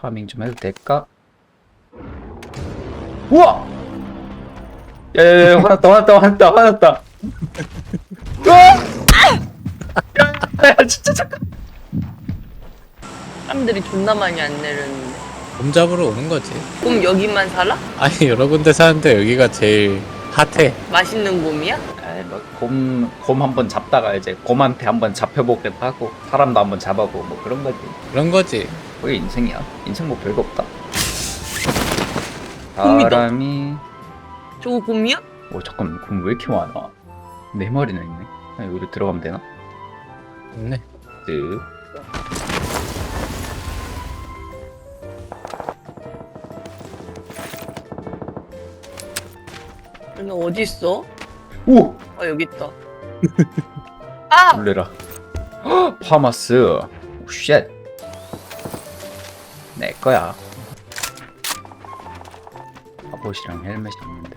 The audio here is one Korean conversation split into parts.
파밍 좀 해도 될까? 우와! 야야야 화났다 화났다 화났다 화났다 으아! 야, 야 진짜 잠깐 사람들이 존나 많이 안 내렸는데. 곰 잡으러 오는 거지. 곰 여기만 살아? 아니 여러 군데 사는데 여기가 제일 핫해. 맛있는 곰이야? 아이 뭐곰 곰 한번 잡다가 이제 곰한테 한번 잡혀보기도 하고 사람도 한번 잡아보고 뭐 그런 거지 그런 거지. 그게 인생이야 인생 뭐 별거 없다 곰이다. 사람이 저거 곰이야? 오 잠깐만 곰왜 이렇게 많아 네 마리나 있네 아, 여기로 들어가면 되나? 좋네. 쓱너 어디 있어? 오! 아 여기 있다. 아! 놀래라 헉, 파마스 오 쉣 내 거야 갑옷이랑 헬멧이 있는데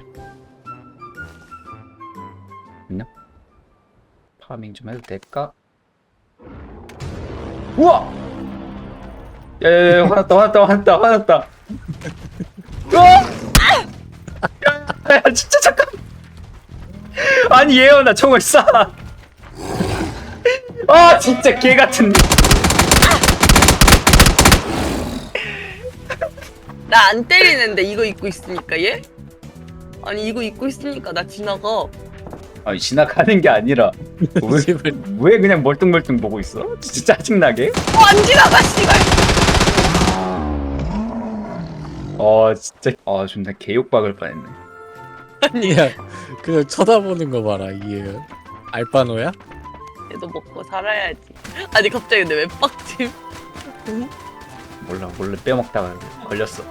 안녕? 파밍 좀 해도 될까? 우와! 야야야 화났다 화났다 화났다 화났다 우와! 야, 야 진짜 잠깐 아니 예언아 총을 쏴 아 진짜 개 같은 나안 때리는데 이거 입고 있으니까 얘? 아니 이거 입고 있으니까 나 지나가. 아니 지나가는 게 아니라 왜, 왜 그냥 멀뚱멀뚱 보고 있어? 진짜 짜증나게? 어안 지나가 씨발. 어 진짜 아 존나 개욕 박을 뻔했네 아니야. 그 쳐다보는 거 봐라 이게 알바노야? 얘도 먹고 살아야지. 아니 갑자기 근데 왜 빡침? 몰라 몰래 빼먹다가 걸렸어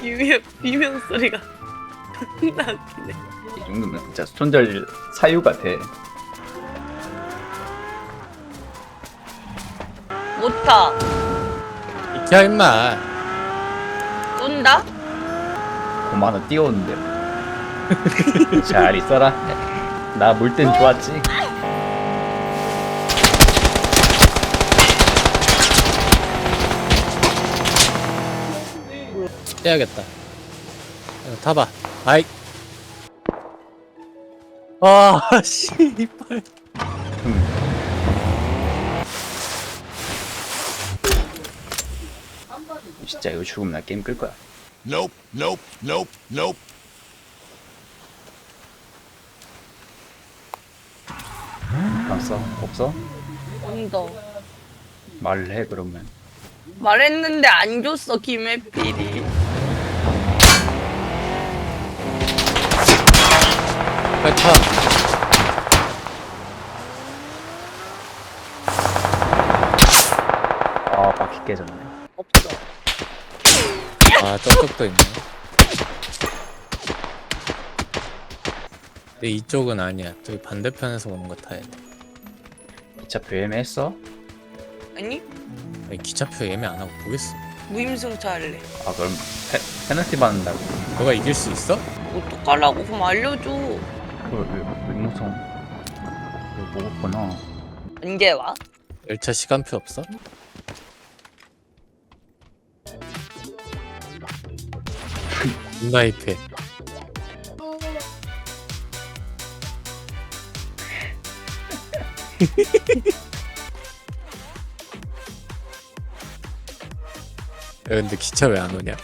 비명 비명 소리가 존나 웃기네. 이 정도면 진짜 손절 사유가 돼 못 타. 이케 임마. 곰 하나 띄웠는데 잘 있어라 나 물 땐 좋았지 떼야겠다. 어, 타봐. 아이. 아 씨발. 진짜 이거 죽으면 나 게임 끌 거야 Nope, nope, nope, nope. 없어 없어? 온다. 말을 해 그러면 말했는데 안 줬어 김혜필이. 빨리 타. 아 바퀴 깨졌네 없어. 아 저쪽도 있네. 근데 이쪽은 아니야. 저기 반대편에서 오는 거 타야 돼. 기차표 예매했어? 아니 아니, 기차표 예매 안 하고 보겠어. 무임승차 할래. 아 그럼 페, 페널티 받는다고 너가 이길 수 있어? 어떡하라고 그럼 알려줘. 윗모성 이거 먹었구나 언제 와? 열차 시간표 없어? 나이페 야 근데 기차 왜 안 오냐?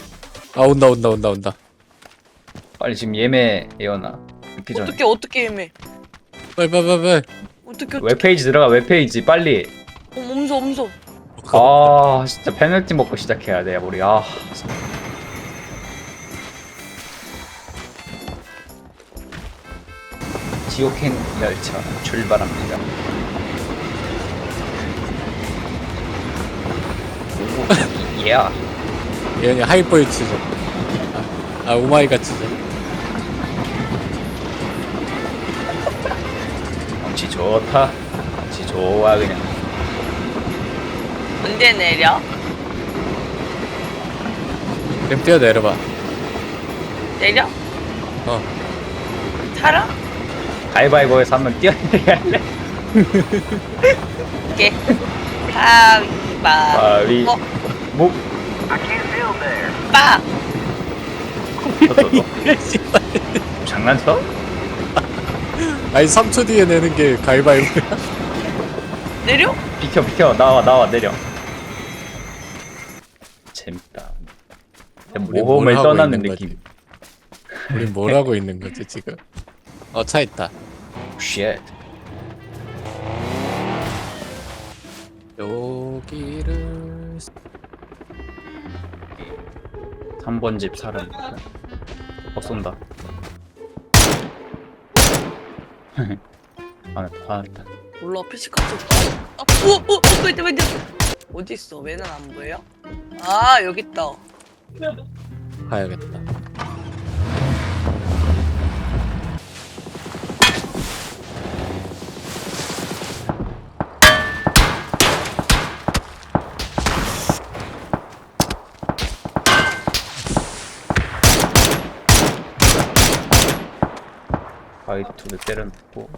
아 온다 온다 온다 온다. 빨리 지금 예매 예언아 늦기 전에 어떻게 어떻게 해매? 빨리 빨리 빨리 빨리. 어떻게 어떻게? 웹페이지 들어가 웹페이지 빨리. 어, 몸소 몸소. 아 진짜 페널티 먹고 시작해야 돼 우리. 아 지옥행 열차 출발합니다. 오, 예 얘네 하이퍼 치죠. 아, 아 오마이갓 치죠. 경치 좋다. 경치 좋아 그냥. 언제 내려? 그럼 뛰어 내려봐. 내려? 어. 타라? 가위바위보에서 한번 뛰어내릴래 오케이. 가위바. 바위 어, 목. 빠. 장난쳐? 아니 3초 뒤에 내는 게 가위바위보야. 내려? 비켜 비켜. 나와 나와 내려. 재밌다. 우리 모험을 뭘 하고 떠나는 있는 느낌. 우린 뭘 하고 있는 거지 지금 어 차 있다 쉣 여기를 3번 집 사람 어 쏜다 안에 화났다 몰라 표시카드. 아, 오, 오, 오, 왼쪽 왼쪽. 어디 있어? 왜는 안 보여? 아 여기 있다. 가야겠다 바이투를 때려놓고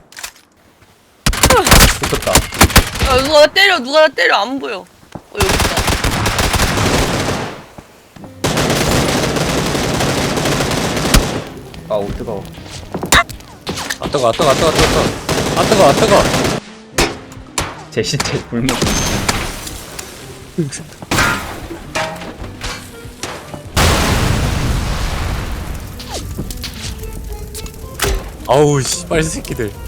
붙었다 야, 누가 나 때려? 누가 나 때려? 안 보여. 어 여기 있다. 아우 뜨거워 아 뜨거 아 뜨거 아 뜨거 아 뜨거 아 뜨거 아 뜨거 제 시체 굶어 아우 씨발 새끼들.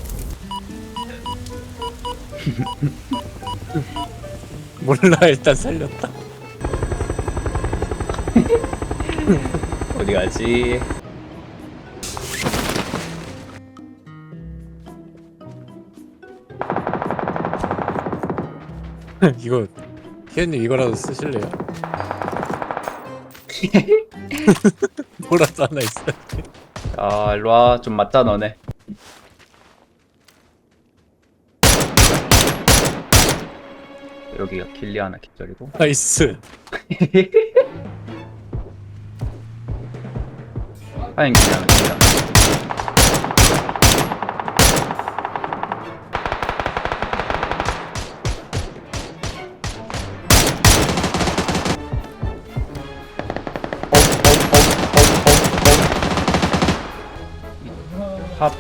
몰라 일단 살렸다. 어디 가지? 이거 희연님 이거라도 쓰실래요? 뭐라도 하나 있어 아 일로와. 좀 맞자 너네. 여기가 길리 하나 기절이고. 나이스. 하얀 길리 하나 기절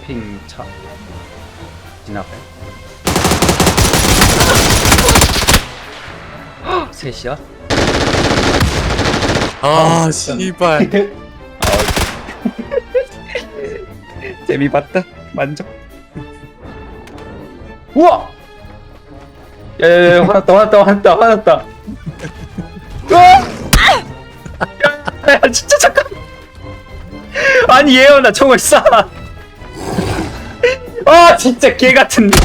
파핑 차? 지나가요? 헉, 셋이야? 아 씨발. 아, 재미 봤다. 만족. 우와! 야야야 화났다 화났다 화났다 화났다! 야, 야 진짜 잠깐. 아니 예언아 총을 쏴 아 진짜 개 같은데